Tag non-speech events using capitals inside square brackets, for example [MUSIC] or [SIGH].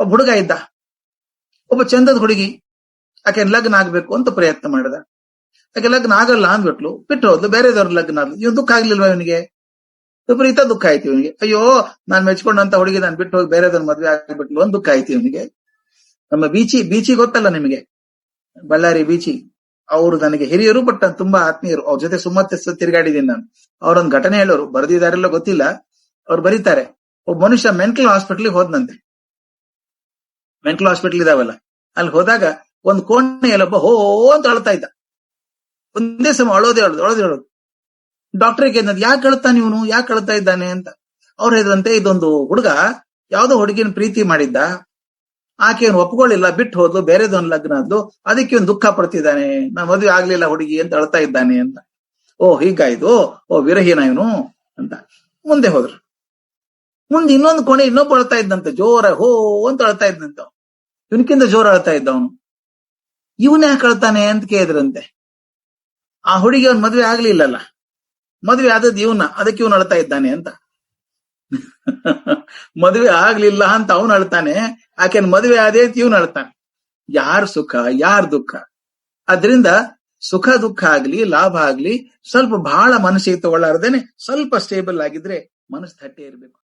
ಒಬ್ಬ ಹುಡುಗ ಇದ್ದ. ಒಬ್ಬ ಚಂದದ ಹುಡುಗಿ. ಆಕೆ ಲಗ್ನ ಆಗ್ಬೇಕು ಅಂತ ಪ್ರಯತ್ನ ಮಾಡಿದ. ಆಕೆ ಲಗ್ನ ಆಗಲ್ಲ ಅಂದ್ಬಿಟ್ಲು, ಬಿಟ್ಟು ಹೋದ್ಲು, ಬೇರೆದವ್ರ ಲಗ್ನ ಆದ್ಲು. ಇವ್ ದುಃಖ ಆಗ್ಲಿಲ್ವ ಇವನಿಗೆ? ವಿಪರೀತ ದುಃಖ ಆಯ್ತು ಇವನಿಗೆ. ಅಯ್ಯೋ, ನಾನ್ ಮೆಚ್ಕೊಂಡಂತ ಹುಡುಗಿ, ನಾನು ಬಿಟ್ಟು ಹೋಗಿ ಬೇರೆದವ್ರ ಮದ್ವೆ ಆಗ್ಬಿಟ್ಲು ಒಂದ್ ದುಃಖ ಆಯ್ತು ಇವನಿಗೆ. ನಮ್ಮ ಬೀಚಿ ಬೀಚಿ ಗೊತ್ತಲ್ಲ ನಿಮಗೆ? ಬಳ್ಳಾರಿ ಬೀಚಿ. ಅವರು ನನಗೆ ಹಿರಿಯರು, ಬಟ್ ತುಂಬಾ ಆತ್ಮೀಯರು. ಅವ್ರ ಜೊತೆ ಸುಮ್ಮತ್ತೆ ತಿರುಗಾಡಿದೀನಿ ನಾನು. ಅವ್ರೊಂದ್ ಘಟನೆ ಹೇಳೋರು. ಬರೆದಿದಾರೆಲ್ಲ ಗೊತ್ತಿಲ್ಲ. ಅವ್ರು ಬರೀತಾರೆ. ಒಬ್ಬ ಮನುಷ್ಯ ಮೆಂಟಲ್ ಹಾಸ್ಪಿಟಲ್ ಹೋದ್ನಂತೆ. ಮೆಂಟಲ್ ಹಾಸ್ಪಿಟಲ್ ಇದಾವಲ್ಲ? ಅಲ್ಲಿ ಹೋದಾಗ ಒಂದ್ ಕೋಣೆಯಲ್ಲೊಬ್ಬ ಹೋ ಅಂತ ಅಳ್ತಾ ಇದ್ದ. ಒಂದೇ ಸಮ ಅಳೋದೇ ಅಳೋದು ಅಳೋದೇ ಅಳೋದು. ಡಾಕ್ಟರ್ಗೆ ಏನದು ಯಾಕೆ ಅಳ್ತಾನೆ ಇವನು ಯಾಕೆ ಅಳ್ತಾ ಇದ್ದಾನೆ? ಅಂತ. ಅವ್ರು ಹೇಳಿದ್ರಂತೆ ಇದೊಂದು ಹುಡುಗ ಯಾವ್ದೋ ಹುಡುಗಿನ ಪ್ರೀತಿ ಮಾಡಿದ್ದ. ಆಕೆ ಒಪ್ಕೊಳ್ಳಿಲ್ಲ, ಬಿಟ್ಟು ಹೋದ್ಲು ಬೇರೆದೊಂದು ಲಗ್ನ ಆದ್ಲು. ಅದಕ್ಕೆ ಒಂದು ದುಃಖ ಪಡ್ತಿದ್ದಾನೆ. ನಾ ಮದುವೆ ಆಗ್ಲಿಲ್ಲ ಹುಡುಗಿ ಅಂತ ಅಳ್ತಾ ಇದ್ದಾನೆ ಅಂತ. ಓ, ಹೀಗಾಯ್ತು? ಓ ವಿರಹೀನ ಇವನು? ಅಂತ. ಮುಂದೆ ಹೋದ್ರು. ಮುಂದೆ ಇನ್ನೊಂದು ಕೋಣೆ ಇನ್ನೊಬ್ಬ ಅಳ್ತಾ ಇದ್ದಂತೆ ಜೋರ ಹೋ ಅಂತ ಅಳ್ತಾ ಇದ್ದಂತ. ಇವನಕ್ಕಿಂತ ಜೋರ ಅಳ್ತಾ ಇದ್ದ ಅವನು ಇವನ್ ಯಾಕೆ ಅಳ್ತಾನೆ ಅಂತ ಕೇಳಿದ್ರಂತೆ. ಆ ಹುಡುಗಿ ಅವನ್ ಮದ್ವೆ ಆಗ್ಲಿಲ್ಲಲ್ಲ. ಮದ್ವೆ ಆದದ್ ಇವನ, ಅದಕ್ಕೆ ಇವನು ಅಳ್ತಾ ಇದ್ದಾನೆ ಅಂತ. [LAUGHS] ಮದ್ವೆ ಆಗ್ಲಿಲ್ಲ ಅಂತ ಅವನು ಅಳ್ತಾನೆ, ಆಕೆನ್ ಮದ್ವೆ ಆದೇ ಅಂತ ಇವನು ಅಳ್ತಾನೆ. ಯಾರ್ ಸುಖ, ಯಾರ್ ದುಃಖ? ಅದರಿಂದ ಸುಖ, ದುಃಖ ಆಗ್ಲಿ, ಲಾಭ ಆಗ್ಲಿ, ಸ್ವಲ್ಪ ಬಹಳ ಮನಸ್ಸಿಗೆ ತಗೊಳ್ಳಾರ್ದೇನೆ, ಸ್ವಲ್ಪ ಸ್ಟೇಬಲ್ ಆಗಿದ್ರೆ ಮನಸ್ಸು ತಟ್ಟೆ ಇರ್ಬೇಕು.